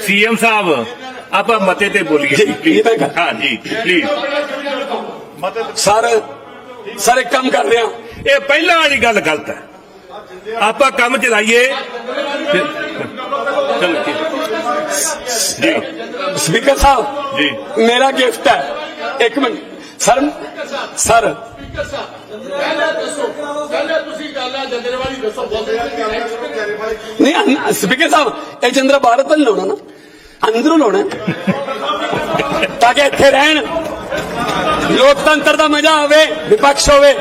CM ਸਾਹਿਬ ਆਪਾਂ ਮਤੇ ਤੇ ਬੋਲੀਏ ਜੀ, ਜੀ, ਮੈਂ ਕਰ- ਹਾਂ ਜੀ ਪਲੀਜ਼ ਸਰ ਸਰ ਇੱਕ ਕੰਮ ਕਰ ਰਿਹਾ ਇਹ ਪਹਿਲਾਂ ਵਾਲੀ ਗੱਲ ਗਲਤ ਹੈ। ਆਪਾਂ ਕੰਮ ਚਲਾਈਏ ਚਲੋ ਜੀ। ਸਪੀਕਰ ਸਾਹਿਬ ਜੀ। ਮੇਰਾ ਗਿਫਟ ਹੈ। ਇੱਕ ਮਿੰਟ। Sir sir. ਪਹਿਲੇ ਤੁਸੀਂ ਗੱਲ ਆ ਜੰਦਰੇ ਵਾਲੀ ਦੱਸੋ ਨਹੀਂ ਸਪੀਕਰ ਸਾਹਿਬ ਇਹ ਚੰਦਰਾ ਬਾਹਰ ਤਾਂ ਨਹੀਂ ਲਾਉਣਾ ਨਾ। ਅੰਦਰੋਂ ਲਾਉਣਾ। ਤਾਂ ਕਿ ਇੱਥੇ ਰਹਿਣ। ਲੋਕਤੰਤਰ ਦਾ ਮਜ਼ਾ ਆਵੇ ਵਿਪਕਸ਼ ਹੋਵੇ।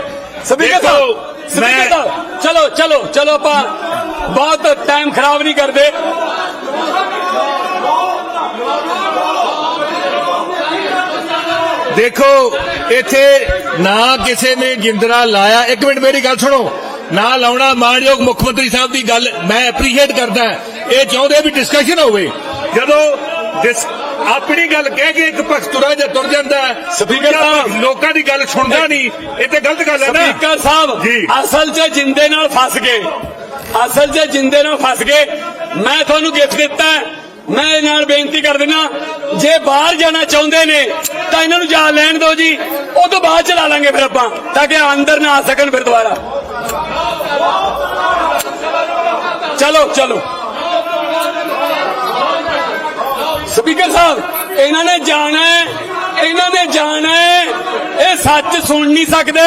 ਸਪੀਕਰ ਸਾਹਿਬ ਸਪੀਕਰ ਮੈਂ- ਸਾਹਿਬ ਚਲੋ ਚਲੋ ਚਲੋ ਆਪਾਂ ਬਹੁਤ ਟਾਈਮ ਖਰਾਬ ਨਹੀਂ ਕਰਦੇ। ਦੇਖੋ ਇੱਥੇ ਨਾ ਕਿਸੇ ਨੇ ਜਿੰਦਰਾ ਲਾਇਆ। ਇੱਕ ਮਿੰਟ ਮੇਰੀ ਗੱਲ ਸੁਣੋ। ਨਾ ਲਾਉਣਾ ਮਾਨਯੋਗ ਮੁੱਖ ਮੰਤਰੀ ਸਾਹਿਬ ਦੀ ਗੱਲ ਮੈਂ ਐਪਰੀਸ਼ੀਏਟ ਕਰਦਾ। ਇਹ ਚਾਹੁੰਦੇ ਵੀ ਡਿਸਕਸ਼ਨ ਹੋਵੇ। ਜਦੋਂ ਆਪਣੀ ਗੱਲ ਕਹਿ ਕੇ ਇੱਕ ਪੱਖ ਤੁਰਾ ਜਾਂ ਤੁਰ ਜਾਂਦਾ ਦੂਜਾ ਸਾਹਿਬ। ਲੋਕਾਂ ਦੀ ਗੱਲ ਸੁਣਦਾ ਨਹੀਂ। ਇਹ ਤੇ ਗਲਤ ਗੱਲ ਹੈ ਨਾ। ਸਪੀਕਰ ਸਾਹਿਬ। ਅਸਲ 'ਚ ਜਿੰਦੇ ਨਾਲ ਫਸ ਗਏ। ਅਸਲ 'ਚ ਜਿੰਦੇ ਨਾਲ ਫਸ ਗਏ। ਮੈਂ ਤੁਹਾਨੂੰ ਗਿਫਟ ਦਿੱਤਾ। ਮੈਂ ਇਹ ਨਾਲ ਬੇਨਤੀ ਕਰ ਦਿੰਦਾ ਜੇ ਬਾਹਰ ਜਾਣਾ ਚਾਹੁੰਦੇ ਨੇ, ਤਾਂ ਇਹਨਾਂ ਨੂੰ ਜਾ ਲੈਣ ਦਿਓ ਜੀ। ਉਹ ਤੋਂ ਬਾਅਦ ਚਲਾ ਲਾਂਗੇ ਫਿਰ ਆਪਾਂ, ਤਾਂ ਕਿ ਅੰਦਰ ਨਾ ਆ ਸਕਣ ਫਿਰ ਦੁਬਾਰਾ। ਚਲੋ ਚਲੋ। ਸਪੀਕਰ ਸਾਹਿਬ, ਇਹਨਾਂ ਨੇ ਜਾਣਾ ਇਹਨਾਂ ਨੇ ਜਾਣਾ ਇਹ ਸੱਚ ਸੁਣ ਨਹੀਂ ਸਕਦੇ।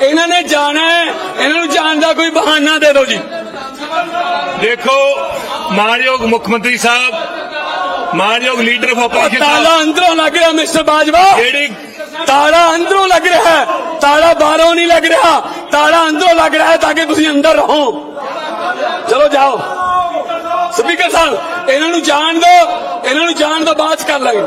ਇਹਨਾਂ ਨੇ ਜਾਣਾ ਇਹਨਾਂ ਨੂੰ ਜਾਣ ਦਾ ਕੋਈ ਬਹਾਨਾ ਦੇ ਦਿਓ ਜੀ। ਦੇਖੋ ਮਾਨਯੋਗ ਮੁੱਖ ਮੰਤਰੀ ਸਾਹਿਬ ਮਾਨਯੋਗ ਲੀਡਰ ਆਫ ਆਪੋਜੀਸ਼ਨ ਤਾਲਾ ਅੰਦਰੋਂ ਲੱਗ ਰਿਹਾ ਮਿਸਟਰ ਬਾਜਵਾ। ਜਿਹੜੀ ਤਾਲਾ ਅੰਦਰੋਂ ਲੱਗ ਰਿਹਾ ਹੈ। ਤਾਲਾ ਬਾਹਰੋਂ ਨਹੀਂ ਲੱਗ ਰਿਹਾ। ਤਾਲਾ ਅੰਦਰੋਂ ਲੱਗ ਰਿਹਾ ਹੈ ਤਾਂ ਕਿ ਤੁਸੀਂ ਅੰਦਰ ਰਹੋ। ਚਲੋ ਜਾਓ। ਸਪੀਕਰ ਸਾਹਿਬ ਇਹਨਾਂ ਨੂੰ ਜਾਣ ਦਿਓ। ਇਹਨਾਂ ਨੂੰ ਜਾਣ ਤੋਂ ਬਾਅਦ ਕਰ ਲਾਂਗੇ।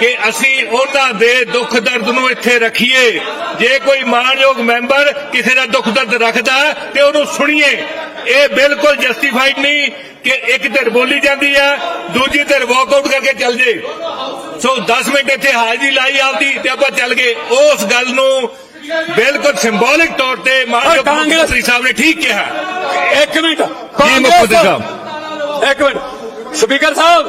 ਕਿ ਅਸੀਂ ਉਹਨਾਂ ਦੇ ਦੁੱਖ ਦਰਦ ਨੂੰ ਇੱਥੇ ਰੱਖੀਏ। ਜੇ ਕੋਈ ਮਾਣਯੋਗ ਮੈਂਬਰ ਕਿਸੇ ਦਾ ਦੁੱਖ ਦਰਦ ਰੱਖਦਾ ਤੇ ਉਹਨੂੰ ਸੁਣੀਏ। ਇਹ ਬਿਲਕੁਲ ਜਸਟੀਫਾਈਡ ਨਹੀਂ ਕਿ ਇੱਕ ਧਿਰ ਬੋਲੀ ਜਾਂਦੀ ਹੈ ਦੂਜੀ ਧਿਰ ਵਾਕਆਊਟ ਕਰਕੇ ਚੱਲ ਜੇ। ਸੋ 10 ਮਿੰਟ ਇੱਥੇ ਹਾਜ਼ਰੀ ਲਾਈ ਆਪਦੀ ਤੇ ਆਪਾਂ ਚੱਲ ਗਏ। ਉਸ ਗੱਲ ਨੂੰ ਬਿਲਕੁਲ ਸਿੰਬੋਲਿਕ ਤੌਰ ਤੇ ਮਾਨਯੋਗ ਮੰਤਰੀ ਸਾਹਿਬ ਨੇ ਠੀਕ ਕਿਹਾ। ਇੱਕ ਮਿੰਟ। ਜੀ ਸਾਹਿਬ। ਇੱਕ ਮਿੰਟ। ਸਪੀਕਰ ਸਾਹਿਬ